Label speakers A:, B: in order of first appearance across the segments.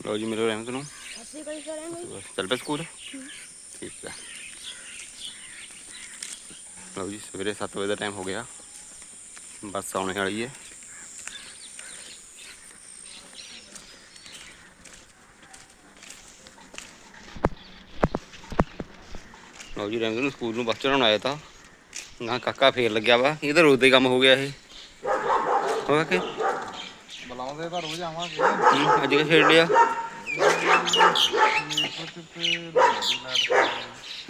A: ਲਓ ਜੀ ਮਿਲੋ ਰਹਿਮਤ ਨੂੰ
B: ਅਸੀਂ ਕੋਈ ਕਰਾਂਗੇ
A: ਚੱਲ ਪਿਆ ਸਕੂਲ? ਠੀਕ ਹੈ ਲਓ ਜੀ ਸਵੇਰੇ 7 ਵਜੇ ਦਾ ਟਾਈਮ ਹੋ ਗਿਆ। ਬੱਸ ਆਉਣੇ ਵਾਲੀ ਹੈ। ਲਓ ਜੀ ਰਹਿਮਤ ਨੂੰ ਸਕੂਲ ਨੂੰ ਬੱਸ ਚੜਾਉਣ ਆਇਆ ਤਾਂ। ਨਾ ਕਾਕਾ ਫੇਰ ਲੱਗਿਆ ਵਾ। ਇਹ ਤਾਂ ਰੋਜ਼ ਦਾ ਹੀ ਕੰਮ ਹੋ ਗਿਆ ਇਹ। ਹੋਇਆ ਕਿ?
C: ਬੁਲਾਉਂਦੇ ਤਾਂ ਰੋਜ਼ ਆਵਾਂਗੇ।
A: ਹੂੰ, ਅੱਜ ਕਿ ਛੇੜ ਲਿਆ?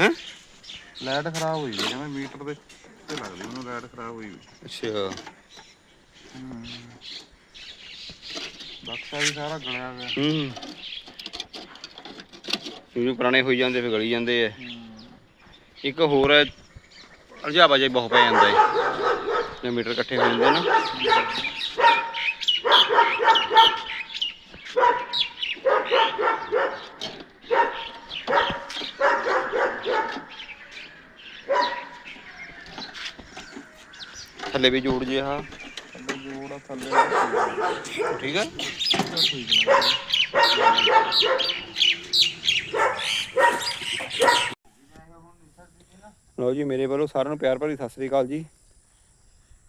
A: ਹੈ?
C: ਲਾਈਟ ਖਰਾਬ ਹੋਈ ਹੈ ਜਿਵੇਂ ਮੀਟਰ ਦੇ ਤੇ ਲੱਗਦੀ ਉਹਨੂੰ ਲਾਈਟ ਖਰਾਬ ਹੋਈ ਹੋਈ
A: ਅੱਛਾ।
C: ਬਕਸਾ ਵੀ ਸਾਰਾ ਗਲਿਆ ਗਿਆ
A: ਹੂੰ। ਜਿਵੇਂ ਪੁਰਾਣੇ ਹੋਈ ਜਾਂਦੇ ਫਿਰ ਗਲੀ ਜਾਂਦੇ ਐ ਇੱਕ ਹੋਰ ਹੈ ਅਲਝਾਵਾ ਜਿਹਾ ਬਹੁਤ ਪੈ ਜਾਂਦਾ ਹੈ ਜੇ ਮੀਟਰ ਇਕੱਠੇ ਹੋ ਜਾਂਦੇ ਨਾ। ਥੱਲੇ ਵੀ ਜੋੜ ਜੇ ਆ
C: ਥੱਲੇ ਜੋੜ ਆ, ਥੱਲੇ
A: ਠੀਕ ਹੈ
C: ਠੀਕ
A: ਲਓ ਜੀ ਮੇਰੇ ਵੱਲੋਂ ਸਾਰਿਆਂ ਨੂੰ ਪਿਆਰ ਭਰੀ ਸਤਿ ਸ੍ਰੀ ਅਕਾਲ ਜੀ।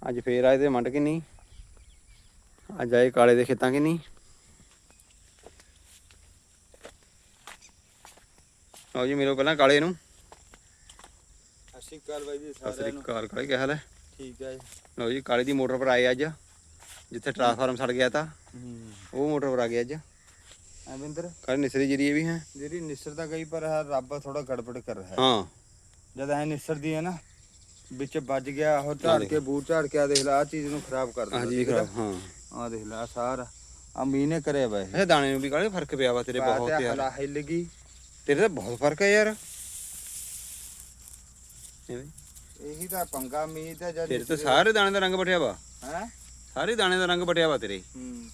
A: ਅੱਜ ਫੇਰ ਆਏ ਤੇ ਮੰਡ ਕਿੰਨੀ? ਅੱਜ ਆਏ ਕਾਲੇ ਦੇ ਖੇਤਾਂ ਕਿੰਨੀ? ਲਓ ਜੀ ਮੇਰੇ ਪਹਿਲਾਂ ਕਾਲੇ ਨੂੰ।
C: ਸਤਿ ਸ਼੍ਰੀ ਅਕਾਲ ਬਾਈ ਜੀ
A: ਸਤਿ ਸ੍ਰੀ ਅਕਾਲ ਕਾਲੇ ਕੀ ਹਾਲ ਹੈ?
C: ਠੀਕ ਹੈ
A: ਲਓ ਜੀ ਕਾਲੇ ਦੀ ਮੋਟਰ ਪਰ ਆਏ ਅੱਜ। ਜਿੱਥੇ ਟਰਾਂਸਫਾਰਮ ਸੜ ਗਿਆ ਤਾਂ। ਉਹ ਮੋਟਰ ਪਰ ਆ ਗਿਆ ਅੱਜ।
C: ਅਮਿੰਦਰ
A: ਕਾਲੇ ਨਿਸਰੀ ਜਿਹੜੀ ਵੀ ਹੈ।
C: ਜਿਹੜੀ ਨਿਸਰ ਤਾਂ ਗਈ ਪਰ ਰੱਬ ਥੋੜਾ ਗੜਬੜ ਕਰ ਰਿਹਾ ਹੈ।
A: ਹਾਂ।
C: ਜਦ ਐ ਨਿਸਰਦੀ ਹੈ ਨਾ ਵਿੱਚ ਵੱਜ ਗਿਆ ਉਹ ਝਾੜ ਕੇ ਬੂਟ ਝਾੜ ਕੇ ਆ ਦੇਖ ਲੈ ਆ ਚੀਜ਼ ਨੂੰ ਖਰਾਬ ਕਰ
A: ਹਾਂ
C: ਦਿੰਦਾ
A: ਜੀ ਖਰਾਬ ਹਾਂ।
C: ਆ ਦੇਖ ਲੈ ਸਾਰਾ ਆ ਮੀਂਹ ਨੇ ਕਰਿਆ ਵਾ ਇਹ।
A: ਦਾਣੇ ਨੂੰ ਵੀ ਕਾਲੇ ਫ਼ਰਕ ਪਿਆ ਵਾ ਤੇਰੇ ਬਹੁਤ ਯਾਰ।
C: ਹਲਾ ਹਿੱਲ ਗਈ।
A: ਤੇਰੇ ਤਾਂ ਬਹੁਤ ਫ਼ਰਕ ਹੈ ਯਾਰ। ਐਵੇਂ।
C: ਇਹੀ ਤਾਂ ਪੰਗਾ ਮੀਂਹ ਤੇ ਜਦ
A: ਤੇਰੇ ਤਾਂ ਸਾਰੇ ਦਾਣੇ ਦਾ ਰੰਗ ਬਟਿਆ ਵਾ।
C: ਹੈ?
A: ਸਾਰੇ ਦਾਣੇ ਦਾ ਰੰਗ ਬਟਿਆ ਵਾ ਤੇਰੇ।
C: ਹੂੰ।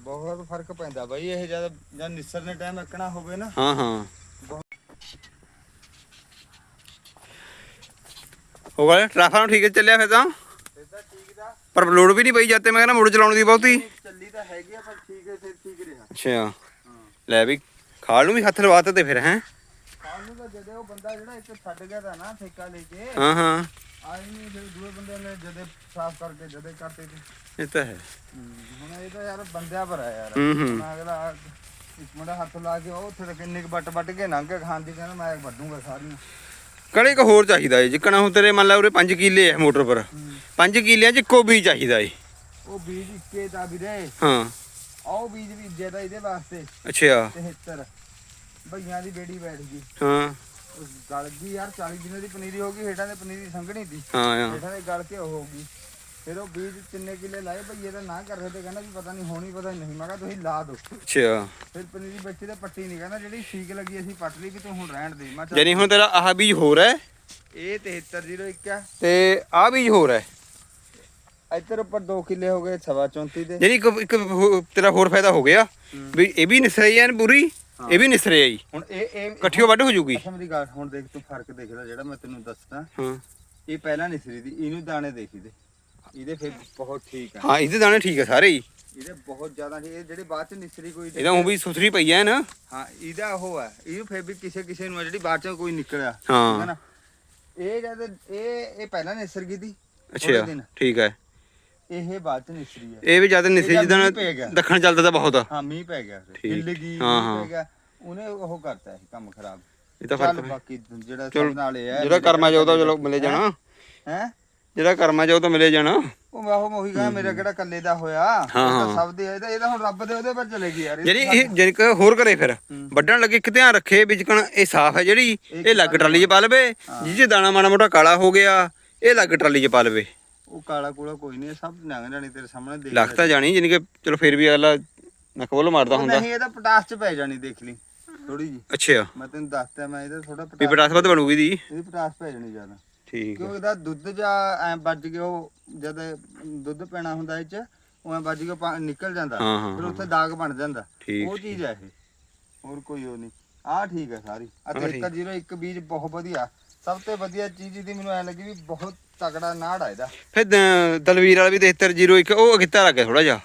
C: ਬਹੁਤ ਫ਼ਰਕ ਪੈਂਦਾ ਬਾਈ ਇਹ ਜਦ ਜਦ ਨਿਸਰ ਨੇ ਟਾਈਮ ਰੱਖਣਾ ਹੋਵੇ ਨਾ।
A: ਹਾਂ ਹਾਂ। ਹੋ ਗਿਆ ਟ੍ਰੈਫਿਕ ਨੂੰ ਠੀਕ ਹੈ ਚੱਲਿਆ ਫਿਰ ਤਾਂ।
C: ਠੀਕ ਦਾ।
A: ਪਰ ਲੋਡ ਵੀ ਨਹੀਂ ਪਈ ਜਾਂਦੇ ਮੈਂ ਕਹਿੰਦਾ ਮੁੜ ਚਲਾਉਣ ਦੀ ਬਹੁਤੀ।
C: ਚੱਲੀ ਤਾਂ ਹੈਗੀ ਆ ਪਰ ਠੀਕ ਹੈ ਫਿਰ ਠੀਕ ਰਿਹਾ।
A: ਅੱਛਾ। ਲੈ ਵੀ ਖਾਲ ਨੂੰ ਵੀ ਹੱਥ ਲਵਾਤੇ ਤੇ ਫਿਰ ਹੈ।
C: ਜਦੇ ਉਹ ਬੰਦਾ ਜਿਹੜਾ ਇੱਥੇ ਛੱਡ ਗਿਆ ਤਾਂ ਨਾ ਠੇਕਾ ਲੈ ਕੇ
A: ਹਾਂ ਹਾਂ।
C: ਆਈ ਨਹੀਂ ਫਿਰ ਦੂਏ ਬੰਦੇ ਨੇ ਜਦੇ ਸਾਫ਼ ਕਰਕੇ ਜਦੇ ਕਰਤੇ ਤੇ।
A: ਇਹ ਤਾਂ ਹੈ।
C: ਹੁਣ ਇਹ ਤਾਂ ਯਾਰ ਬੰਦਿਆਂ ਪਰ ਆ ਯਾਰ।
A: ਹੂੰ ਹੂੰ।
C: ਹੁਣ ਅਗਲਾ ਇੱਕ ਮੁੰਡਾ ਹੱਥ ਲਾ ਕੇ ਉਹ ਉੱਥੇ ਤੱਕ ਕਿੰਨੇ ਕੁ ਵੱਟ ਵੱਟ ਕੇ ਲੰਘ ਕੇ ਖਾਣ ਦੀ ਕਹਿੰਦਾ ਮੈਂ ਵੱਢੂਗਾ ਸਾਰੀਆਂ।
A: ਕੜੇ ਇੱਕ ਹੋਰ ਚਾਹੀਦਾ ਏ ਜਿੱਕਣਾ ਹੁਣ ਤੇਰੇ ਮੰਨ ਲਾ ਉਰੇ 5 ਕਿੱਲੇ ਹੈ ਮੋਟਰ ਪਰ। 5 ਕਿੱਲਿਆਂ 'ਚ ਇੱਕੋ ਬੀਜ ਚਾਹੀਦਾ ਏ।
C: ਉਹ ਬੀਜ ਇੱਕੇ ਦਾ ਵੀਰੇ।
A: ਹਾਂ।
C: ਉਹ ਬੀਜ ਵੀ ਇੱਜੇ ਦਾ ਇਹਦੇ ਵਾਸਤੇ।
A: ਅੱਛਾ।
C: 73 ਭਈਆਂ ਦੀ ਬੇੜੀ ਬੈਠ ਗਈ।
A: ਹਾਂ।
C: ਗਲ ਗਈ ਯਾਰ 40 ਦਿਨਾਂ ਦੀ ਪਨੀਰੀ ਹੋ ਗਈ ਹੇਠਾਂ ਦੇ ਪਨੀਰੀ ਸੰਘਣੀ ਦੀ
A: ਹਾਂ ਹਾਂ।
C: ਹੇਠਾਂ ਦੇ ਗਲ ਕੇ ਉਹ ਹੋ ਗਈ। ਫਿਰ ਉਹ ਬੀਜ ਤਿੰਨੇ ਕਿੱਲੇ ਲਾਏ ਭਈਏ ਦਾ ਨਾ ਕਰ ਰਹੇ ਤੇ ਕਹਿੰਦਾ ਵੀ ਪਤਾ ਨਹੀਂ ਹੋਣੀ ਪਤਾ ਨਹੀਂ। ਮੈਂ ਕਿਹਾ ਤੁਸੀਂ ਲਾ ਦਿਓ।
A: ਅੱਛਾ।
C: ਫਿਰ ਪਨੀਰੀ ਬੱਚੇ ਤੇ ਪੱਟੀ ਨਹੀਂ ਕਹਿੰਦਾ ਜਿਹੜੀ ਠੀਕ ਲੱਗੀ ਅਸੀਂ ਪੱਟ ਲਈ ਵੀ ਤੂੰ ਹੁਣ ਰਹਿਣ ਦੇ। ਮੈਂ ਕਿਹਾ
A: ਜਾਨੀ ਹੁਣ ਤੇਰਾ ਆਹ ਬੀਜ ਹੋਰ ਹੈ?
C: ਇਹ 7301 ਆ।
A: ਤੇ ਆਹ ਬੀਜ ਹੋਰ ਹੈ?
C: ਇੱਧਰ ਉੱਪਰ 2 ਕਿੱਲੇ ਹੋ ਗਏ ਸਵਾ 34 ਦੇ।
A: ਜਾਨੀ ਇੱਕ ਇੱਕ ਹੋ- ਤੇਰਾ ਹੋਰ ਫਾਇਦਾ ਹੋ ਗਿਆ। ਵੀ ਇਹ ਵੀ ਨਿਸਰੇ ਐਨ ਪੂਰੀ? ਇਹ ਵੀ ਨਿਸਰੇ ਆਈ
C: ਹੁਣ ਇਹ ਇਹ
A: ਇਕੱਠੀਓ ਵੱਢ ਹੋ ਜੂਗੀ।
C: ਅੱਛਾ ਮੇਰੀ ਗੱਲ ਹੁਣ ਦੇਖ ਤੂੰ ਫ਼ਰਕ ਦੇਖ ਲੈ ਜਿਹੜਾ ਮੈਂ ਤੈਨੂੰ ਦੱਸਦਾ।
A: ਹਾਂ।
C: ਇਹ ਪਹਿਲਾਂ ਨਿਸਰੀ ਦੀ ਇਹਨੂੰ ਦਾਣੇ ਦੇਖੀ ਦੇ ਇਹਦੇ ਫਿਰ ਬਹੁਤ ਠੀਕ ਆ।
A: ਹਾਂ ਇਹਦੇ ਦਾਣੇ ਠੀਕ ਆ ਸਾਰੇ ਹੀ।
C: ਇਹਦੇ ਬਹੁਤ ਜ਼ਿਆਦਾ ਇਹ ਜਿਹੜੇ ਬਾਅਦ ਚ ਨਿਸਰੀ ਕੋਈ
A: ਇਹਦਾ ਉਹ ਵੀ ਸੁਥਰੀ ਪਈ ਐ ਨਾ।
C: ਹਾਂ ਇਹਦਾ ਉਹ ਹੈ ਇਹ ਫਿਰ ਵੀ ਕਿਸੇ ਕਿਸੇ ਨੂੰ ਆ ਜਿਹੜੀ ਬਾਅਦ ਚ ਕੋਈ ਨਿਕਲਿਆ।
A: ਹਾਂ।
C: ਇਹ ਜਦ ਇਹ ਇਹ ਪਹਿਲਾਂ ਨਿਸਰ ਗਈ ਦੀ
A: ਅੱਛਾ। ਠੀਕ ਹੈ
C: ਇਹ ਬਾਅਦ ਚ ਨਿਸਰੀ ਹੈ
A: ਇਹ ਵੀ ਨਿਸਰੀ ਜਿੱਦਾਂ
C: ਮੀਂਹ ਪੈ ਗਿਆ।
A: ਦੱਖਣ ਚੱਲਦਾ ਤਾਂ ਬਹੁਤ ਆ।
C: ਹਾਂ ਮੀਂਹ ਪੈ ਗਿਆ ਫਿਰ।
A: ਠੀਕ।
C: ਹਿੱਲ ਗਈ
A: ਹਾਂ,
C: ਮੀਂਹ
A: ਹਾਂ।
C: ਪੈ ਗਿਆ। ਉਹਨੇ ਉਹ ਕਰਤਾ ਇਹ ਕੰਮ ਖਰਾਬ।
A: ਇਹ ਤਾਂ
C: ਚੱਲ
A: ਫ਼ਰਕ
C: ਬਾਕੀ ਜਿਹੜਾ
A: ਚਲੋ,
C: ਸਭ ਨਾਲ ਇਹ ਹੈ
A: ਜਿਹੜਾ ਕਰਮਾ ਜਾਉ ਤਾਂ ਚਲੋ ਮਿਲੇ ਜਾਣਾ।
C: ਹੈ?
A: ਜਿਹੜਾ ਕਰਮਾ ਜਾਉ ਤਾਂ ਮਿਲੇ ਜਾਣਾ।
C: ਉਹ ਮੈਂ ਉਹ ਉਹੀ ਕਹਾਂ ਮੇਰਾ ਕਿਹੜਾ ਕੱਲੇ ਦਾ ਹੋਇਆ।
A: ਹਾਂ,
C: ਉਹ ਤਾਂ
A: ਹਾਂ।
C: ਸਭ ਦੇ ਇਹਦਾ ਇਹਦਾ ਹੁਣ ਰੱਬ ਦੇ ਉਹਦੇ ਪਰ ਚਲੇਗੀ ਯਾਰ। ਇਹ
A: ਜਿਹੜੀ ਇਹ ਕਿ ਹੋਰ ਕਰੇ ਫਿਰ। ਵੱਢਣ ਲੱਗੇ ਇੱਕ ਧਿਆਨ ਰੱਖੇ ਵਿੱਚ ਕਣ ਇਹ ਸਾਫ਼ ਹੈ ਜਿਹੜੀ ਇਹ ਲੱਗ ਟਰਾਲੀ 'ਚ ਪਾ ਲਵੇ ਜਿਹਦੇ ਦਾਣਾ ਮਾੜਾ ਮੋਟਾ ਕਾਲਾ ਹੋ ਗਿਆ ਇਹ ਲੱਗ ਟਰਾਲੀ 'ਚ ਪਾ ਲਵੇ।
C: ਉਹ ਕਾਲਾ ਕੂਲਾ ਕੋਈ ਨਹੀਂ ਸਭ ਲੰਘ ਜਾਣੀ ਤੇਰੇ ਸਾਹਮਣੇ ਦੇਖ
A: ਲੱਗ ਤਾਂ ਜਾਣੀ ਜਾਨੀ ਕਿ ਚਲੋ ਫਿਰ ਵੀ ਅਗਲਾ ਨੱਕ ਵੱਲ ਮਾਰਦਾ ਹੁੰਦਾ।
C: ਨਹੀਂ ਇਹਦਾ ਪਟਾਸ ਚ ਪੈ ਜਾਣੀ ਦੇਖ ਲਈ ਥੋੜੀ ਜੀ
A: ਅੱਛਾ।
C: ਮੈਂ ਤੈਨੂੰ ਦੱਸਤਾ ਮੈਂ ਇਹਦਾ ਥੋੜਾ
A: ਵੀ
C: ਪਟਾਸ
A: ਪਟਾਸ ਵੱਧ ਬਣੂਗੀ ਦੀ।
C: ਇਹਦੀ ਪਟਾਸ ਪੈ ਜਾਣੀ ਜ਼ਿਆਦਾ।
A: ਠੀਕ
C: ਕਿਉਂਕਿ ਇਹਦਾ ਦੁੱਧ ਜਾਂ ਐ ਵੱਜ ਕੇ ਉਹ ਜਦ ਦੁੱਧ ਪੈਣਾ ਹੁੰਦਾ ਇਹ ਚ ਉਹ ਐ ਵੱਜ ਕੇ ਨਿਕਲ ਜਾਂਦਾ। ਫਿਰ ਉੱਥੇ ਦਾਗ ਬਣ ਜਾਂਦਾ। ਉਹ ਚੀਜ਼ ਹੈ ਇਹ। ਹੋਰ ਕੋਈ ਉਹ ਨਹੀਂ। ਆਹ ਠੀਕ ਹੈ ਸਾਰੀ। ਆ
A: ਠੀਕ।
C: 101 ਬੀਜ ਬਹੁਤ ਵਧੀਆ। ਸਭ ਤੋਂ ਵਧੀਆ ਚੀਜ਼ ਇਹਦੀ ਮੈਨੂੰ ਐ ਲੱਗੀ ਵੀ ਬਹੁਤ ਤਕੜਾ ਨਾੜ ਆ ਇਹਦਾ।
A: ਫਿਰ ਦ- ਦਲਵੀਰ ਵਾਲਾ ਵੀ 7301 ਉਹ ਅਗਿੱਤਾ ਲੱਗ ਗਿਆ ਥੋੜਾ ਜਿਹਾ।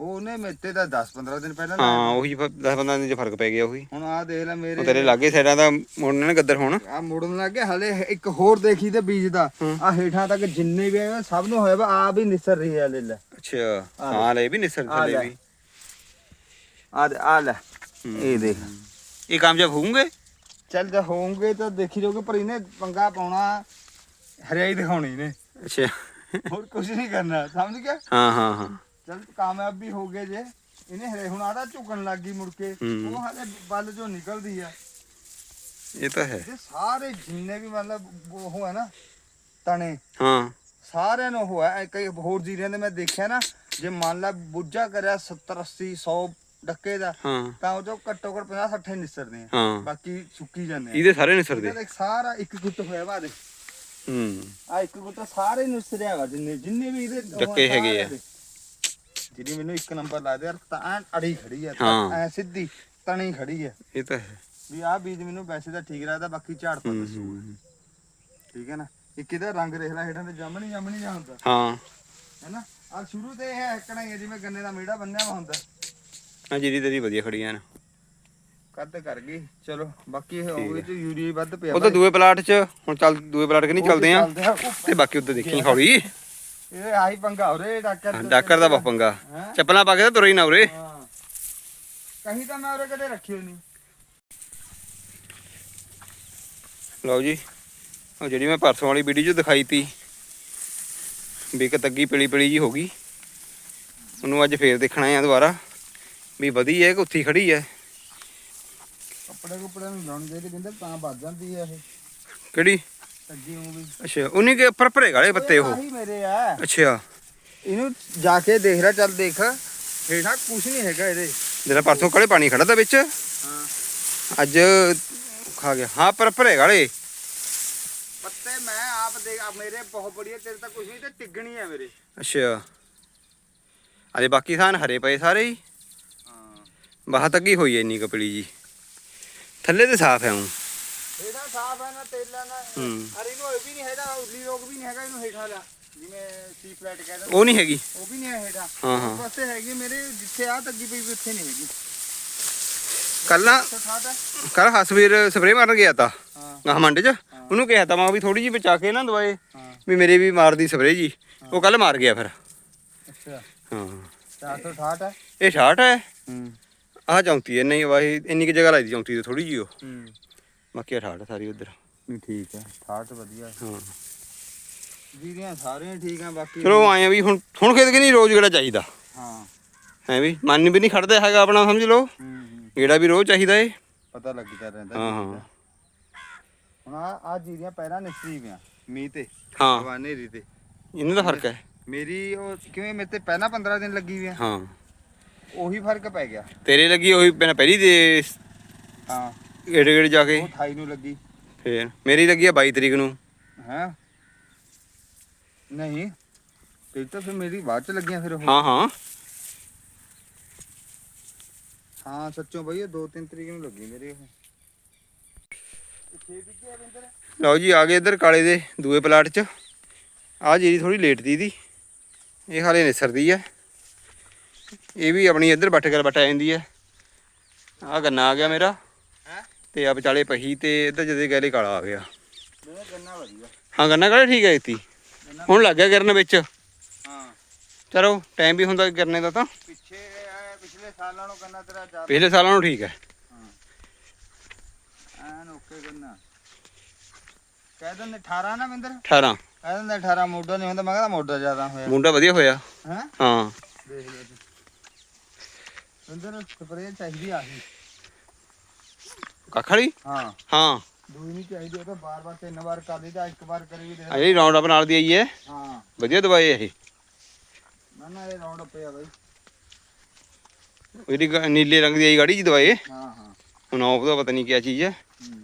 C: ਉਹਨੇ ਮੇਤੇ ਦਾ 10 15 ਦਿਨ ਪਹਿਲਾਂ
A: ਹਾਂ
C: ਲਾਇਆ
A: ਉਹੀ 10 15 ਦਿਨ ਚ ਫ਼ਰਕ ਪੈ ਗਿਆ ਉਹੀ।
C: ਹੁਣ ਆ ਦੇਖ ਲੈ
A: ਉਹ
C: ਮੇਰੇ
A: ਤੇਰੇ ਲਾਗੇ ਸਾਈਡਾਂ ਦਾ ਮੁੰਡੇ ਨੇ ਗੱਦਰ ਹੁਣ।
C: ਆ ਮੁੜਨ ਲੱਗੇ ਹਲੇ ਇੱਕ ਹੋਰ ਦੇਖੀ ਤੇ ਬੀਜ ਦਾ। ਆ ਹੇਠਾਂ ਤੱਕ ਜਿੰਨੇ ਵੀ ਆਏ ਸਭ ਨੂੰ ਹੋਇਆ ਵਾ ਆ ਵੀ ਨਿਸਰ ਰਹੀ ਆ ਲੈ ਲੈ।
A: ਅੱਛਾ ਹਾਂ ਲੈ ਵੀ ਨਿਸਰ
C: ਆ
A: ਥੱਲੇ
C: ਲੈ।
A: ਵੀ।
C: ਆ ਦੇ- ਆ ਲੈ। ਇਹ ਦੇਖ।
A: ਇਹ ਕਾਮਯਾਬ ਹੋਊਗੇ?
C: ਚੱਲ ਜੇ ਹੋਣਗੇ ਤਾਂ ਦੇਖੀ ਜਾਓਗੇ ਪਰ ਇਹਨੇ ਪੰਗਾ ਪਾਉਣਾ ਹਰਿਆਈ ਦਿਖਾਉਣੀ ਨੇ।
A: ਅੱਛਾ।
C: ਹੋਰ ਕੁਝ ਨਹੀਂ ਕਰਨਾ ਸਮਝ ਗਿਆ?
A: ਹਾਂ ਹਾਂ ਹਾਂ।
C: ਚੱਲ ਕਾਮਯਾਬ ਵੀ ਹੋ ਗਏ ਜੇ। ਇਹਨੇ ਹਰੇ ਹੁਣ ਆਦਾ ਝੁਕਣ ਲੱਗ ਗਈ ਮੁੜ ਕੇ।
A: ਹੂੰ।
C: ਉਹ ਹਲੇ ਬੱਲ ਜੋ ਨਿਕਲਦੀ ਆ।
A: ਇਹ ਤਾਂ ਹੈ।
C: ਇਹ ਸਾਰੇ ਜਿੰਨੇ ਵੀ ਮਤਲਬ ਉਹ ਹੈ ਨਾ ਤਣੇ।
A: ਹਾਂ।
C: ਸਾਰਿਆਂ ਨੂੰ ਉਹ ਹੈ। ਕਈ ਹੋਰ ਜੀਰਿਆਂ ਦੇ ਮੈਂ ਦੇਖਿਆ ਨਾ ਜੇ ਮੰਨ ਲਾ ਬੁੱਝਾ ਕਰਿਆ 70 80 100 ਡੱਕੇ ਦਾ
A: ਹਾਂ।
C: ਤਾਂ ਉਹ ਚੋਂ ਘੱਟੋ ਘੱਟ 50 60 ਨਿਸਰਦੇ ਆ।
A: ਹਾਂ।
C: ਬਾਕੀ ਸੁੱਕੀ ਜਾਂਦੇ ਆ।
A: ਇਹਦੇ ਸਾਰੇ ਨਿਸਰਦੇ।
C: ਇਹਦਾ ਸਾਰਾ ਇੱਕ ਗੁੱਟ ਹੋਇਆ ਵਾ ਦੇ
A: ਹੂੰ।
C: ਆ ਇੱਕ ਗੁੱਟ ਸਾਰੇ ਨਿਸਰਿਆ ਵਾ ਜਿੰਨੇ ਜਿੰਨੇ ਵੀ ਇਹਦੇ
A: ਡੱਕੇ ਹੈਗੇ ਆ।
C: ਸਾਰਿਆਂ। ਜਿਹੜੀ ਮੈਨੂੰ ਇੱਕ ਨੰਬਰ ਲਾ ਦੇ ਯਾਰ ਤਾਂ ਅੜੀ ਖੜੀ ਆ
A: ਹਾਂ।
C: ਐ ਸਿੱਧੀ ਤਣੀ ਖੜੀ ਆ।
A: ਇਹ ਤਾਂ ਹੈ।
C: ਵੀ ਆਹ ਬੀਜ ਮੈਨੂੰ ਵੈਸੇ ਤਾਂ ਠੀਕ ਲੱਗਦਾ ਬਾਕੀ ਝਾੜ ਪਾ
A: ਹੂੰ,
C: ਦੱਸੂ
A: ਹੂੰ।
C: ਠੀਕ ਹੈ ਨਾ? ਇੱਕ ਇਹਦਾ ਰੰਗ ਦੇਖ ਲੈ ਹੇਠਾਂ ਤੇ ਜੰਮ ਨਹੀਂ ਜੰਮ ਨਹੀਂ ਜਾਂਦਾ
A: ਹਾਂ
C: ਹੈਨਾ ਆ ਸ਼ੁਰੂ ਤੇ ਇਹ ਹੱਕਣਾ ਹੀ ਆ ਜਿਵੇਂ ਗੰਨੇ ਦਾ ਮੇੜਾ ਬੰਨਿਆ ਹੁੰਦਾ।
A: ਆ ਜਿਹੜੀ ਤੇਰੀ ਵਧੀਆ ਖੜੀਆਂ ਨੇ।
C: ਕੱਦ ਕਰ ਗਈ। ਚਲੋ ਬਾਕੀ ਉਹਦੇ ਚ ਯੂਰੀਆ ਵੱਧ ਪਿਆ
A: ਉਹ ਤਾਂ ਦੂਏ ਪਲਾਟ 'ਚ ਹੁਣ ਚੱਲ ਦੂਏ ਪਲਾਟ ਕਿ ਨਹੀਂ ਚੱਲਦੇ ਆ। ਤੇ ਬਾਕੀ ਉੱਤੇ ਦੇਖੀ ਹੌਲੀ।
C: ਇਹ ਆਹੀ ਪੰਗਾ ਹੋ ਰੇ ਡਾਕਟਰ
A: ਡਾਕਰ ਦਾ? ਚੱਪਲਾਂ ਪਾ ਕੇ ਤਾਂ ਤੁਰੇ ਹੀ ਨਾ ਉਰੇ।
C: ਕਹੀਂ ਤਾਂ ਮੈਂ ਉਰੇ ਕਦੇ ਰੱਖੀ ਨਹੀਂ
A: ਲਓ ਜੀ ਉਹ ਜਿਹੜੀ ਮੈਂ ਪਰਸੋਂ ਵਾਲੀ ਵੀਡੀਓ 'ਚ ਦਿਖਾਈ ਤੀ ਵੀ ਇੱਕ ਤੱਗੀ ਪੀਲੀ ਪੀਲੀ ਜੀ ਹੋ ਗਈ। ਉਹਨੂੰ ਅੱਜ ਫੇਰ ਦੇਖਣਾ ਆ ਦੁਬਾਰਾ ਵੀ ਵਧੀ ਹੈ ਕਿ ਉੱਥੀ ਖੜੀ ਹੈ
C: ਕੱਪੜੇ ਕੁਪੜੇ ਨੂੰ ਲਾਉਣ ਦੇ ਕਹਿੰਦੇ ਤਾਂ ਵੱਜ ਜਾਂਦੀ ਆ ਇਹ।
A: ਕਿਹੜੀ?
C: ਸੱਜੀ ਉਹ ਵੀ।
A: ਅੱਛਾ ਉਹਨੇ ਕੇ ਉੱਪਰ ਭਰੇ ਗਾਲੇ ਪੱਤੇ ਉਹ?
C: ਆਹੀ ਮੇਰੇ ਆ।
A: ਅੱਛਾ।
C: ਇਹਨੂੰ ਜਾ ਕੇ ਦੇਖ ਰਿਹਾ ਚੱਲ ਦੇਖ। ਹੇਠਾਂ ਕੁਝ ਨਹੀਂ ਹੈਗਾ ਇਹਦੇ।
A: ਜਿਹੜਾ ਪਰਸੋਂ ਕਲੇ ਪਾਣੀ ਖੜਾ ਤਾ ਵਿੱਚ।
C: ਹਾਂ।
A: ਅੱਜ ਖਾ ਗਿਆ। ਹਾਂ ਪਰ ਭਰੇ ਗਾਲੇ।
C: ਪੱਤੇ ਮੈਂ ਆਪ ਦੇਖ ਆ ਮੇਰੇ ਬਹੁਤ ਬੜੀਆ ਤੇਰੇ ਤਾਂ ਕੁਝ ਨਹੀਂ ਤੇ ਟਿੱਗਣੀ ਆ ਮੇਰੇ।
A: ਅੱਛਾ। ਅਜੇ ਬਾਕੀ ਥਾਨ ਹਰੇ ਪਏ ਸਾਰੇ ਹੀ।
C: ਹਾਂ।
A: ਬਾਹ ਤੱਕੀ ਹੋਈ ਐ ਇੰਨੀ ਕਪੜੀ ਜੀ। ਥੱਲੇ ਤੇ ਸਾਫ਼ ਹੈ ਹੁਣ।
C: ਇਹਦਾ ਸਾਫ਼ ਹੈ ਨਾ ਤੇਲਾ ਨਾ
A: ਹੂੰ।
C: ਅਰੇ ਇਹਨੂੰ ਇਹ ਵੀ ਨਹੀਂ ਹੈਗਾ ਉਰਲੀ ਰੋਗ ਵੀ ਨਹੀਂ ਹੈਗਾ ਇਹਨੂੰ ਹੇਠਾਂ ਲਾ ਜਿਵੇਂ ਸੀ ਫਲੈਟ ਕਹਿੰਦੇ
A: ਉਹ ਨਹੀਂ ਹੈਗੀ।
C: ਉਹ ਵੀ ਨਹੀਂ ਹੈ ਹੇਠਾਂ।
A: ਹਾਂ, ਹਾਂ।
C: ਪਾਸੇ ਹੈਗੀ ਮੇਰੇ ਜਿੱਥੇ ਆ ਤੱਗੀ ਪਈ ਵੀ ਉੱਥੇ ਨਹੀਂ ਹੈਗੀ।
A: ਕੱਲ ਨਾ
C: ਹੈ?
A: ਕੱਲ ਹਸਵੀਰ ਸਪਰੇਅ ਮਾਰਨ ਗਿਆ ਤਾ।
C: ਹਾਂ।
A: ਆਹ ਮੰਡ 'ਚ। ਉਹਨੂੰ ਕਿਹਾ ਤਾ ਮੈਂ ਵੀ ਥੋੜੀ ਜੀ ਬਚਾ ਕੇ ਨਾ ਦਵਾਏ
C: ਹਾਂ।
A: ਵੀ ਮੇਰੇ ਵੀ ਮਾਰਦੀ ਸਪਰੇਅ ਜੀ। ਉਹ ਕੱਲ ਮਾਰ ਗਿਆ ਫਿਰ।
C: ਅੱਛਾ।
A: ਹਾਂ।
C: 460 ਹੈ?
A: ਇਹ 60 ਹੈ?
C: ਹੂੰ।
A: ਆਹ ਚੌਂਤੀ ਐ ਨਹੀਂ ਵਾਹੀ ਇੰਨੀ ਕਿ ਜਗ੍ਹਾ ਲਾਈ ਦੀ ਚੌਂਤੀ ਤੇ ਥੋੜੀ ਜੀ ਉਹ।
C: ਹੂੰ।
A: ਬਾਕੀ 68 ਸਾਰੀ ਉਧਰ।
C: ਨਹੀਂ ਠੀਕ ਹੈ 60 ਵਧੀਆ।
A: ਹਾਂ।
C: ਜੀਰੀਆਂ ਸਾਰੀਆਂ ਠੀਕ ਆ ਬਾਕੀ
A: ਚਲੋ ਆਏ ਆ ਵੀ ਹੁਣ ਹੁਣ ਖੇਤ ਕਿ ਨਹੀਂ ਰੋਜ਼ ਗੇੜਾ ਚਾਹੀਦਾ।
C: ਹਾਂ।
A: ਹੈ ਵੀ ਮਨ ਵੀ ਨਹੀਂ ਖੜਦਾ ਹੈਗਾ ਆਪਣਾ ਸਮਝ ਲਓ।
C: ਹੂੰ ਹੂੰ।
A: ਗੇੜਾ ਵੀ ਰੋਜ਼ ਚਾਹੀਦਾ ਏ।
C: ਪਤਾ ਲੱਗਦਾ ਰਹਿੰਦਾ
A: ਹਾਂ, ਹਾਂ।
C: ਹੁਣ ਆ ਆ ਜੀਰੀਆਂ ਪਹਿਲਾਂ ਨਿਸਰੀ ਪਿਆ ਮੀਂਹ ਤੇ
A: ਹਾਂ।
C: ਹਵਾਨੇਰੀ ਤੇ।
A: ਇਹਨਾਂ ਦਾ ਫ਼ਰਕ ਹੈ।
C: ਮੇਰੀ ਉਹ ਕਿਵੇਂ ਮੇਰੇ ਤੇ ਪਹਿਲਾਂ 15 ਦਿਨ ਲੱਗੀ ਵੀ ਆ।
A: ਹਾਂ।
C: ਉਹੀ ਫ਼ਰਕ ਪੈ ਗਿਆ।
A: ਤੇਰੇ ਲੱਗੀ ਉਹੀ ਪਹਿਲਾਂ ਪਹਿਲੀ ਦੇ
C: ਹਾਂ।
A: ਗੇੜੇ ਗੇੜੇ ਜਾ ਕੇ?
C: ਉਹ 28 ਨੂੰ ਲੱਗੀ।
A: ਫੇਰ? ਮੇਰੀ ਲੱਗੀ ਆ 22 ਤਰੀਕ ਨੂੰ।
C: ਹੈ? ਨਹੀਂ। ਤੇ ਤਾਂ ਫਿਰ ਮੇਰੀ ਬਾਅਦ ਚ ਲੱਗੀਆਂ ਫਿਰ ਉਹ।
A: ਹਾਂ ਹਾਂ।
C: ਹਾਂ ਸੱਚੋਂ ਬਈ ਇਹ 2-3 ਤਰੀਕ ਨੂੰ ਲੱਗੀ ਮੇਰੀ ਉਹ।
A: ਲਓ ਜੀ ਆ ਗਏ ਇੱਧਰ ਕਾਲੇ ਦੇ ਦੂਏ ਪਲਾਟ 'ਚ। ਆ ਜਿਹੜੀ ਥੋੜੀ ਲੇਟ ਦੀ ਦੀ ਇਹ ਹਾਲੇ ਨਿਸਰਦੀ ਹੈ ਇਹ ਵੀ ਆਪਣੀ ਇੱਧਰ ਬੱਟ ਕਰ ਬੱਟ ਜਾਂਦੀ ਹੈ। ਆ ਗੰਨਾ ਆ ਗਿਆ ਮੇਰਾ।
C: ਹੈ?
A: ਤੇ ਆ ਵਿਚਾਲੇ ਪਹੀ ਤੇ ਇੱਧਰ ਜਦੇ ਗੈਲੇ ਕਾਲਾ ਆ ਗਿਆ। ਹਾਂ ਗੰਨਾ ਕਾਲੇ ਠੀਕ ਹੈ ਇਤੀ
C: ਗੰਨਾ
A: ਹੁਣ ਲੱਗ ਗਿਆ ਕਰਨ ਵਿੱਚ।
C: ਹਾਂ।
A: ਚਲੋ ਟਾਈਮ ਵੀ ਹੁੰਦਾ ਕਰਨੇ ਦਾ ਤਾਂ।
C: ਪਿੱਛੇ ਪਿਛਲੇ ਸਾਲਾਂ ਨੂੰ ਗੰਨਾ ਤੇਰਾ ਜ਼ਿਆਦਾ
A: ਪਿਛਲੇ ਸਾਲਾਂ ਨੂੰ ਠੀਕ ਹੈ।
C: ਐਨ ਓਕੇ ਗੰਨਾ। ਕਹਿ ਦਿੰਦੇ 18 ਨਾ ਮਿੰਦਰ
A: 18
C: ਕਹਿ ਦਿੰਦੇ 18 ਮੋਢਾ ਨਹੀਂ ਹੁੰਦਾ ਮੈਂ ਕਹਿੰਦਾ ਮੋਢਾ ਜ਼ਿਆਦਾ ਹੋਇਆ।
A: ਮੁੰਡਾ ਵਧੀਆ ਹੋਇਆ।
C: ਹੈ?
A: ਹਾਂ।
C: ਦੇਖ ਲੈ ਤੂੰ ਮਿੰਦਰ ਸਪਰੇਅ ਚਾਹੀਦੀ ਆਹੀ।
A: ਕੱਖੜੀ
C: ਹਾਂ।
A: ਹਾਂ।
C: ਦੂਈ ਨਹੀਂ ਚਾਹੀਦੀ ਉਹ ਤਾਂ ਬਾਰ ਬਾਰ ਤਿੰਨ ਵਾਰ ਕਰ ਲਈ ਤਾਂ ਇੱਕ ਵਾਰ ਕਰੀ ਵੀ ਦੇਖ।
A: ਆ ਜਿਹੜੀ ਰਾਉਂਡ ਅਪ ਨਾਲ ਦੀ ਆਈ ਹੈ
C: ਹਾਂ।
A: ਵਧੀਆ ਦਵਾਈ ਹੈ ਇਹ।
C: ਨਾ ਨਾ ਇਹ ਰਾਉਂਡ ਅਪ ਆ ਬਾਈ।
A: ਜਿਹੜੀ ਗ- ਨੀਲੇ ਰੰਗ ਦੀ ਆਈ ਗਾੜੀ ਜੀ ਦਵਾਈ
C: ਹਾਂ ਹਾਂ।
A: ਹੁਣ ਆਪ ਦਾ ਪਤਾ ਨਹੀਂ ਕੀ ਚੀਜ਼ ਹੈ
C: ਹੂੰ।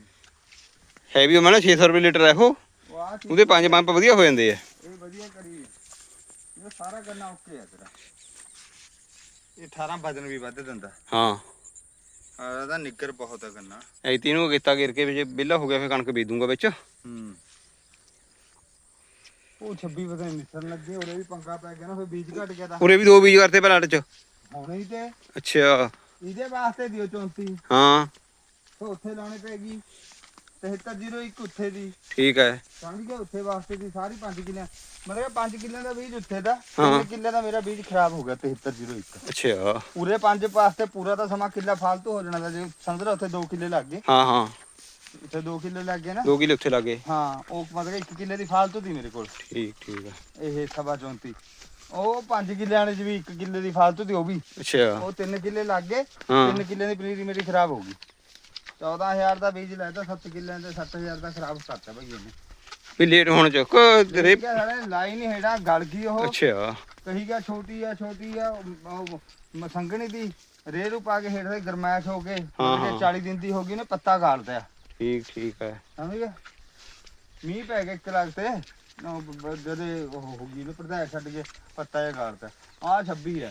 A: ਹੈ ਵੀ ਉਹ ਮੈਂ ਨਾ 600 ਰੁਪਏ ਲੀਟਰ ਹੈ ਉਹ
C: ਉਹ ਆ ਚੀਜ਼
A: ਉਹਦੇ ਪੰਜ ਪੰਪ ਵਧੀਆ ਹੋ ਜਾਂਦੇ ਆ।
C: ਇਹ ਵਧੀਆ ਕਰੀ। ਇਹ ਸਾਰਾ ਗੰਨਾ ਓਕੇ ਆ ਤੇਰਾ। ਇਹ 18 ਵਜਨ ਵੀ ਵੱਧ ਦਿੰਦਾ।
A: ਹਾਂ।
C: ਆ ਇਹਦਾ ਨਿੱਗਰ ਬਹੁਤ ਆ ਗੰਨਾ।
A: ਐਤੀ ਨੂੰ ਕੀਤਾ ਗਿਰ ਕੇ ਵਿੱਚ ਬਿੱਲਾ ਹੋ ਗਿਆ ਫਿਰ ਕਣਕ ਬੀਜ ਦੂੰਗਾ ਵਿੱਚ।
C: ਹੂੰ। ਉਹ 26 ਵਜਨ ਨਿਸਰਨ ਲੱਗੇ ਉਹਦੇ ਵੀ ਪੰਗਾ ਪੈ ਗਿਆ ਨਾ ਫਿਰ ਬੀਜ ਘਟ ਗਿਆ ਤਾਂ।
A: ਉਰੇ ਵੀ ਦੋ ਬੀਜ ਕਰਤੇ ਪਲਾਟ 'ਚ।
C: ਹੋਣੀ ਤੇ।
A: ਅੱਛਾ।
C: ਇਹਦੇ ਵਾਸਤੇ ਦਿਓ 34
A: ਹਾਂ।
C: ਤੇ ਉੱਥੇ ਲਾਉਣੀ ਪੈਗੀ 7301 ਉੱਥੇ ਦੀ।
A: ਠੀਕ ਹੈ।
C: ਸਮਝ ਗਏ ਉੱਥੇ ਵਾਸਤੇ ਦੀ ਸਾਰੀ 5 ਕਿੱਲੇ ਮਤਲਬ 5 ਕਿੱਲਿਆਂ ਦਾ ਬੀਜ ਉੱਥੇ ਦਾ
A: ਹਾਂ।
C: 3 ਕਿੱਲੇ ਦਾ ਮੇਰਾ ਬੀਜ ਖਰਾਬ ਹੋ ਗਿਆ 7301
A: ਅੱਛਾ।
C: ਪੂਰੇ 5 ਵਾਸਤੇ ਪੂਰਾ ਤਾਂ ਸਮਾਂ ਕਿੱਲਾ ਫਾਲਤੂ ਹੋ ਜਾਣਾ ਦਾ ਜੇ ਸਮਝ ਲਓ ਉੱਥੇ 2 ਕਿੱਲੇ ਲੱਗ ਗਏ।
A: ਹਾਂ ਹਾਂ।
C: ਉੱਥੇ 2 ਕਿੱਲੇ ਲੱਗ ਗਏ ਨਾ।
A: 2 ਕਿਲੋ ਉੱਥੇ ਲੱਗੇ
C: ਹਾਂ ਉਹ ਮਤਲਬ 1 ਕਿੱਲੇ ਦੀ ਫਾਲਤੂ ਦੀ ਮੇਰੇ ਕੋਲ।
A: ਠੀਕ ਠੀਕ ਹੈ।
C: ਇਹ ਸਵਾ 34 ਉਹ 5 ਕਿੱਲਿਆਂ ਵਾਲੇ ਚ ਵੀ 1 ਕਿੱਲੇ ਦੀ ਫਾਲਤੂ ਦੀ ਉਹ ਵੀ।
A: ਅੱਛਾ।
C: ਉਹ 3 ਕਿੱਲੇ ਲੱਗ ਗਏ।
A: ਹਾਂ।
C: 3 ਕਿੱਲੇ ਦੀ ਪਨੀਰੀ ਮੇਰੀ ਖਰਾਬ ਹੋ ਗਈ। 14000 ਦਾ ਬੀਜ ਲੈਤਾ 7 ਕਿੱਲਿਆਂ ਦੇ 7000 ਦਾ ਖਰਾਬ ਕਰਤਾ ਭਈ ਇਹਨੇ।
A: ਵੀ ਲੇਟ ਹੋਣ ਚ ਕੋ ਤੇਰੇ
C: ਠੀਕ ਹੈ ਸਾਲੇ ਲਾਈ ਨਹੀਂ ਹੈੜਾ ਗਲ ਗਈ ਉਹ।
A: ਅੱਛਾ।
C: ਕਹੀ ਗਿਆ ਛੋਟੀ ਆ ਛੋਟੀ ਆ ਉਹ- ਮਸੰਗਣੀ ਦੀ। ਰੇਰੂ ਪਾ ਕੇ ਹੇਠ ਤੇ ਗਰਮੈਸ਼ ਹੋ ਕੇ
A: ਹਾਂ,
C: ਜੇ
A: ਹਾਂ।
C: 40 ਦਿਨ ਦੀ ਹੋ ਗਈ ਨੇ ਪੱਤਾ ਗਾਲਦਾ
A: ਠੀਕ ਠੀਕ ਹੈ
C: ਸਮਝ ਗਿਆ? ਮੀਂਹ ਪੈ ਗਿਆ ਇੱਕ ਲੱਗ ਤੇ। ਉਹ ਬ- ਬ- ਜਦੇ ਉਹ ਹੋ ਗਈ ਨੇ ਪ੍ਰਧਾਨ ਛੱਡ ਕੇ ਪੱਤਾ ਜਿਹਾ ਗਾਲਦਾ ਆ 26 ਹੈ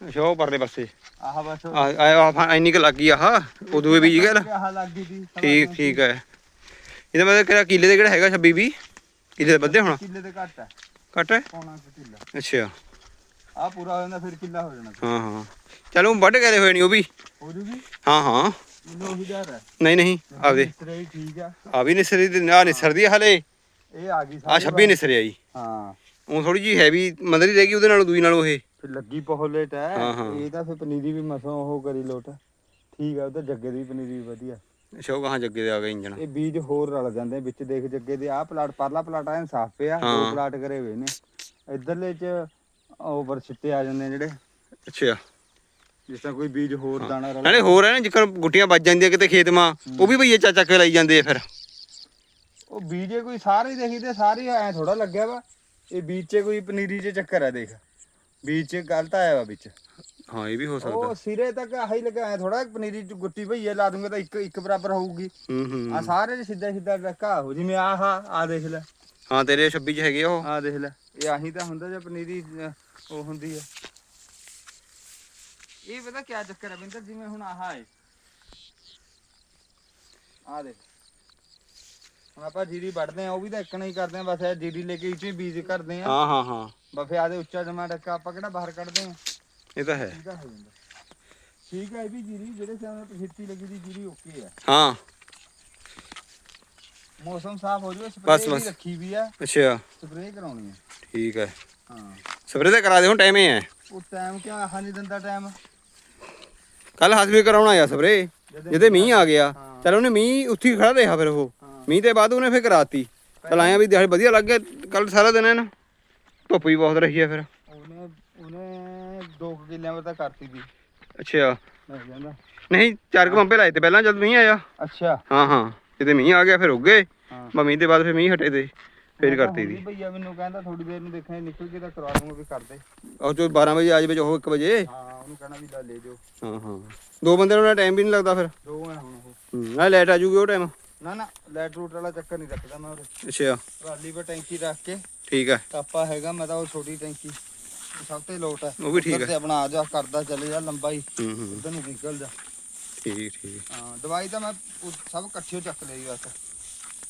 A: ਉਹ ਪਰਲੇ ਪਾਸੇ।
C: ਆਹ ਬਸ।
A: ਆ ਆ ਆ ਇੰਨੀ ਕੁ ਲੱਗ ਗਈ ਆਹ ਉਦੋਂ ਵੀ ਬੀਜ ਗਿਆ
C: ਆਹ ਲੱਗ ਗਈ ਸੀ ਸਵਾ
A: ਠੀਕ। ਠੀਕ ਹੈ। ਇਹਦਾ ਮਤਲਬ ਕਿਹੜਾ ਕਿੱਲੇ ਦੇ ਕਿਹੜਾ ਹੈਗਾ 26 20 ਕਿੱਲੇ ਦੇ ਵੱਧੇ ਹੋਣਾ?
C: ਕਿੱਲੇ ਤੇ ਘੱਟ ਹੈ।
A: ਘੱਟ ਹੈ?
C: ਪੌਣਾ ਕੁ ਕਿੱਲਾ।
A: ਅੱਛਾ।
C: ਆ ਪੂਰਾ ਹੋ ਜਾਂਦਾ ਫਿਰ ਕਿੱਲਾ ਹੋ ਜਾਣਾ।
A: ਹਾਂ ਹਾਂ। ਚਲੋ ਵੱਢ ਕੇ ਹੋਏ ਨਹੀਂ ਉਹ ਵੀ।
C: ਹੋ ਜੂਗੀ?
A: ਹਾਂ
C: ਉਹੀ
A: ਨਹੀਂ ਨਹੀਂ ਆਪਦੇ
C: ਠੀਕ ਆ।
A: ਆ ਵੀ ਨਿਸਰੀ ਦੀ ਆ ਨਿਸਰਦੀ ਹਲੇ।
C: ਇਹ ਆ ਗਈ
A: ਆ 26 ਨਿਸਰੀ ਆਈ।
C: ਹਾਂ।
A: ਉਹ ਥੋੜੀ ਜੀ ਹੈਵੀ ਮਦਰੀ ਰਹਿ ਗਈ ਉਹਦੇ ਨਾਲ ਦੂਈ ਨਾਲੋਂ ਇਹ।
C: ਫਿਰ ਲੱਗੀ ਬਹੁਤ ਲੇਟ ਹੈ।
A: ਹਾਂ, ਹਾਂ।
C: ਇਹ ਤਾਂ ਫਿਰ ਪਨੀਰੀ ਵੀ ਮਸੋਂ ਉਹ ਕਰੀ ਲੋਟ। ਠੀਕ ਆ ਉਹ ਤਾਂ ਜੱਗੇ ਦੀ ਪਨੀਰੀ ਵੀ ਵਧੀਆ।
A: ਉਹ ਕਹਾਂ ਜੱਗੇ ਦੇ ਆ ਗਿਆ ਇੰਜਣ?
C: ਇਹ ਬੀਜ ਹੋਰ ਰਲ ਜਾਂਦੇ ਵਿੱਚ ਦੇਖ ਜੱਗੇ ਦੇ ਆਹ ਪਲਾਟ ਪਰਲਾ ਪਲਾਟ ਐਨ ਸਾਫ਼ ਪਿਆ ਦੋ
A: ਹਾਂ।
C: ਪਲਾਟ ਕਰੇ ਹੋਏ ਨੇ। ਇਧਰਲੇ ਚ ਓਵਰ ਛਿੱਟੇ ਆ ਜਾਂਦੇ ਜਿਹੜੇ।
A: ਅੱਛਾ।
C: ਜਿਸ ਤਰ੍ਹਾਂ ਕੋਈ ਬੀਜ ਹੋਰ ਦਾਣਾ ਰਲ
A: ਨਾਲੇ ਹੋਰ ਹੈ ਨਾ ਜਿੱਕਣ ਗੁੱਟੀਆਂ ਵੱਜ ਜਾਂਦੀਆਂ ਕਿਤੇ ਖੇਤ ਮਾਂ ਉਹ ਵੀ ਭਈਏ ਚਾਚਾ ਕੇ ਲਾਈ ਜਾਂਦੇ ਆ ਫਿਰ।
C: ਉਹ ਬੀਜੇ ਕੋਈ ਸਾਰੇ ਦੇਖੀਦੇ ਸਾਰੇ ਐ ਥੋੜਾ ਲੱਗਿਆ ਵਾ। ਇਹ ਬੀਜ 'ਚ ਕੋਈ ਪਨੀਰੀ 'ਚ ਚੱਕਰ ਆ ਦੇਖ ਬੀਜ 'ਚ ਗਲਤ ਆਇਆ ਵਾ ਵਿੱਚ
A: ਹਾਂ ਇਹ ਵੀ ਹੋ
C: ਉਹ
A: ਸਕਦਾ
C: ਸਿਰੇ ਤੱਕ ਆਹੀ ਲੱਗਾ ਐ ਥੋੜਾ ਪਨੀਰੀ 'ਚ ਗੁੱਟੀ ਭਈਏ ਲਾ ਦੂੰਗਾ ਤਾਂ ਇੱਕ ਇੱਕ ਬਰਾਬਰ ਹੋਊਗੀ
A: ਹੂੰ
C: ਆ
A: ਹੂੰ
C: ਸਾਰੇ 'ਚ ਸਿੱਧਾ ਸਿੱਧਾ ਡੱਕਾ ਹੋ ਜਿਵੇਂ ਆਹ ਆ ਦੇਖ ਲੈ
A: ਹਾਂ ਤੇਰੇ 26 ਚ ਹੈਗੇ ਉਹ
C: ਆ ਦੇਖ ਲੈ ਇਹ ਆਹੀ ਤਾਂ ਹੁੰਦਾ ਜੇ ਪਨੀਰੀ ਅਹ, ਉਹ ਹੁੰਦੀ ਆ ਇਹ ਪਤਾ ਕੀ ਚੱਕਰ ਹੈ ਬਿੰਦਰ ਜਿਵੇਂ ਹੁਣ ਆਹ ਹੈ ਆ ਦੇਖ ਹੁਣ ਆਪਾਂ ਜੀਰੀ ਵੱਢਦੇ ਆ ਉਹ ਵੀ ਤਾਂ ਇੱਕ ਨਹੀਂ ਕਰਦੇ ਆ ਬਸ ਇਹ ਜੀਰੀ ਲੈ ਕੇ ਇਹ 'ਚ ਹੀ ਬੀਜ ਕਰਦੇ ਆ
A: ਹਾਂ ਹਾਂ ਹਾਂ।
C: ਬਫੇ ਆਦੇ ਉੱਚਾ ਜਮਾ ਡੱਕਾ ਆਪਾਂ ਕਿਹੜਾ ਬਾਹਰ ਕੱਢਦੇ ਆ
A: ਇਹ ਤਾਂ ਹੈ।
C: ਠੀਕ ਆ ਹੋ ਜਾਂਦਾ। ਠੀਕ ਹੈ ਇਹ ਵੀ ਜੀਰੀ ਜਿਹੜੇ ਸਾਹਮਣੇ ਪ੍ਰਸਿੱਧੀ ਲੱਗੀ ਦੀ ਜੀਰੀ ਓਕੇ ਆ।
A: ਹਾਂ।
C: ਮੌਸਮ ਸਾਫ਼ ਹੋ ਜਾਵੇ
A: ਬਸ,
C: ਸਪਰੇਅ
A: ਬਸ।
C: ਵੀ ਰੱਖੀ ਵੀ ਆ।
A: ਅੱਛਾ।
C: ਸਪਰੇਅ ਕਰਾਉਣੀ ਆ।
A: ਠੀਕ ਹੈ
C: ਹਾਂ।
A: ਸਪਰੇ ਤਾਂ ਕਰਾ ਦੇ ਹੁਣ ਟਾਈਮ ਹੀ ਹੈ।
C: ਉਹ ਟਾਈਮ ਕਿਆ ਆਹ ਨਹੀਂ ਦਿੰਦਾ ਟਾਈਮ
A: ਕੱਲ ਹਸਬੀ ਕਰਾਉਣਾ ਆ ਸਪਰੇ ਜਿਹਦੇ ਮੀਂਹ ਆ ਗਿਆ।
C: ਹਾਂ।
A: ਚਲ ਉਹਨੇ ਮੀਂਹ ਉੱਥੇ ਹੀ ਖੜਾ ਰਿਹਾ ਫਿਰ ਉਹ। ਮੀਂਹ ਤੇ ਬਾਅਦ ਉਹਨੇ ਫਿਰ ਕਰਾਤੀ। ਚਲ ਆਇਆ ਵੀ ਦਿਹਾੜੀ ਵਧੀਆ ਲੱਗ ਗਿਆ ਕੱਲ ਸਾਰਾ ਦਿਨ ਐਨ ਧੁੱਪ ਵੀ ਬਹੁਤ ਰਹੀ ਹੈ ਫਿਰ।
C: ਉਹਨੇ ਉਹਨੇ 2 ਕਿੱਲਿਆਂ ਵਰ ਤਾਂ ਕਰਤੀ ਦੀ
A: ਅੱਛਾ।
C: ਮੈਂ ਕਹਿੰਦਾ
A: ਨਹੀਂ ਚਾਰ ਕੁ ਪੰਪੇ ਲਾਏ ਤੇ ਪਹਿਲਾਂ ਜਦ ਮੀਂਹ ਆਇਆ।
C: ਅੱਛਾ।
A: ਹਾਂ ਹਾਂ। ਜਿਹਦੇ ਮੀਂਹ ਆ ਗਿਆ ਫਿਰ ਉੱਗੇ
C: ਹਾਂ।
A: ਮੀਂਹ ਦੇ ਬਾਅਦ ਫਿਰ ਮੀਂਹ ਹਟੇ ਤੇ ਫਿਰ ਕਰਤੀ ਦੀ
C: ਭਈਆ ਮੈਨੂੰ ਕਹਿੰਦਾ ਥੋੜੀ ਦੇਰ ਨੂੰ ਦੇਖਣਾ ਨਿਕਲ ਕੇ ਤਾਂ ਕਰਵਾ ਦੂੰਗਾ ਵੀ ਕਰ ਦੇ
A: ਉਹ ਜੋ 12 ਵਜੇ ਆ ਜਾਵੇ ਜੋ 1 ਵਜੇ।
C: ਹਾਂ ਉਹਨੂੰ ਕਹਿਣਾ ਵੀ ਲੈ ਜਾਓ।
A: ਹਾਂ ਹਾਂ। ਦੋ ਬੰਦੇ ਨੂੰ ਟਾਈਮ ਵੀ ਨਹੀਂ ਲੱਗਦਾ ਫਿਰ।
C: ਦੋ ਆ ਹੁਣ ਉਹ।
A: ਹੂੰ ਨਾਲ ਲਾਈਟ ਆ ਜੂਗੀ ਉਹ ਟਾਈਮ
C: ਨਾ ਨਾ ਲੈਟ ਰੂਟ ਵਾਲਾ ਚੱਕਰ ਨਹੀਂ ਰੱਖਦਾ ਮੈਂ ਉਹ
A: ਅੱਛਾ।
C: ਟਰਾਲੀ 'ਤੇ ਟੈਂਕੀ ਰੱਖ ਕੇ।
A: ਠੀਕ ਹੈ
C: ਟਾਪਾ ਹੈਗਾ ਮੈਂ ਤਾਂ ਉਹ ਛੋਟੀ ਟੈਂਕੀ। ਸਭ ਤੇ ਲੋਟ ਹੈ
A: ਉਹ ਵੀ ਠੀਕ
C: ਉੱਧਰ
A: ਹੈ
C: ਤੇ ਆਪਣਾ ਆ ਜਾ ਕਰਦਾ ਚੱਲੇ ਜਾ ਲੰਬਾਈ।
A: ਹੂੰ ਹੂੰ
C: ਉਧਰ ਨੂੰ ਨਿਕਲ ਜਾ।
A: ਠੀਕ ਠੀਕ।
C: ਹਾਂ ਦਵਾਈ ਤਾਂ ਮੈਂ ਉਹ ਸਭ ਇਕੱਠਿਓ ਚੱਕ ਲਈ ਬਸ।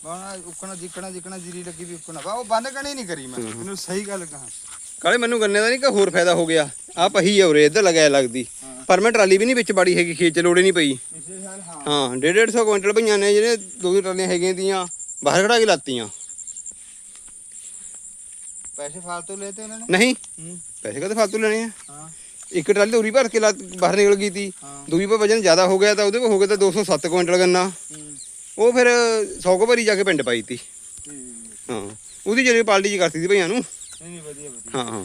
C: ਬਾਣਾ ਉਕਣਾ ਜਿਕਣਾ ਜਿਕਣਾ ਜੀਰੀ ਲੱਗੀ ਵੀ ਉਕਣਾ। ਵਾ ਉਹ ਬੰਦ ਕਣੀ ਨਹੀਂ ਕਰੀ ਮੈਂ। ਇਹਨੂੰ ਸਹੀ ਗੱਲ ਕਹਾਂ।
A: ਕਾਲੇ ਮੈਨੂੰ ਗੰਨੇ ਦਾ ਨਹੀਂ ਕਿ ਹੋਰ ਫਾਇਦਾ ਹੋ ਗਿਆ? ਆ ਪਹੀ ਆ ਉਰੇ ਇੱਧਰ ਲਗਾਇਆ ਲੱਗਦੀ।
C: ਹਾਂ।
A: ਪਰ ਮੈਂ ਟਰਾਲੀ ਵੀ ਨਹੀਂ ਵਿੱਚ ਬਾੜੀ ਹੈਗੀ ਖੇਤ ਚ ਲੋੜੇ ਨਹੀਂ ਪਈ।
C: ਹਾਂ
A: ਹਾਂ 150 ਕੁਇੰਟਲ ਪਈਆਂ ਨੇ ਜਿਹੜੇ ਦੋ ਦੋ ਟਰਾਲੀਆਂ ਹੈਗੀਆਂ ਦੀਆਂ ਬਾਹਰ ਖੜਾ ਕੇ ਲਾਤੀਆਂ।
C: ਪੈਸੇ ਫਾਲਤੂ ਲੈਤੇ ਉਹਨਾਂ ਨੇ?
A: ਨਹੀਂ ਪੈਸੇ ਕਦੇ ਫालतू ਲੈਣੇ ਆ?
C: ਹਾਂ।
A: ਇੱਕ ਟਰਾਲੀ ਉਰੀ ਭਰ ਕੇ ਬਾਹਰ ਨਿਕਲ ਗਈ ਤੀ। ਦੂਜੀ ਪਰ ਵਜਨ ਜ਼ਿਆਦਾ ਹੋ ਗਿਆ ਤਾਂ ਉਹਦੇ ਕੋ ਹੋ ਗਿਆ ਤਾਂ 207 ਕੁਇੰਟਲ ਗੰਨਾ। ਉਹ ਫਿਰ 100 ਕੋ ਭਰੀ ਜਾ ਕੇ ਪਿੰਡ ਪਾਈ ਤੀ। ਹਾਂ ਉਹਦੀ ਜਿਹੜੀ ਪਾਲਟੀ ਜੀ ਕਰਤੀ ਸੀ ਭਈਆਂ ਨੂੰ।
C: ਨਹੀਂ ਨਹੀਂ ਵਧੀਆ ਵਧੀਆ।
A: ਹਾਂ ਹਾਂ।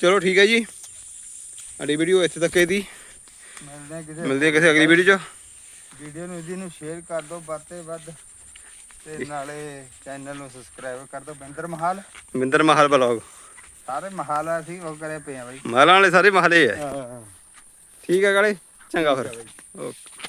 A: ਚਲੋ ਠੀਕ ਹੈ ਜੀ। ਸਾਡੀ ਵੀਡੀਓ ਇੱਥੇ ਤੱਕ ਇਹਦੀ
C: ਮਿਲਦੇ ਆ ਕਿਸੇ
A: ਮਿਲਦੇ ਆ ਕਿਸੇ ਅਗਲੀ ਵੀਡੀਓ 'ਚ।
C: ਵੀਡੀਓ ਨੂੰ ਇਹਦੀ ਨੂੰ ਸ਼ੇਅਰ ਕਰ ਦਿਓ ਵੱਧ ਤੇ ਵੱਧ ਤੇ ਨਾਲੇ ਚੈਨਲ ਨੂੰ ਸਬਸਕ੍ਰਾਈਬ ਕਰ ਦਿਓ ਬਿੰਦਰ ਮਹਾਲ।
A: ਮਿੰਦਰ ਮਹਾਲ ਬਲੌਗ
C: ਸਾਰੇ ਮਹਾਲ ਆ ਅਸੀਂ ਉਹ ਕਰੇ ਪਏ ਆ ਬਾਈ।
A: ਮਹਾਲਾਂ ਵਾਲੇ ਸਾਰੇ ਮਹਲੇ
C: ਹਾਂ
A: ਠੀਕ ਹੈ ਕਾਲੇ ਚੰਗਾ ਫਿਰ। ਓਕੇ।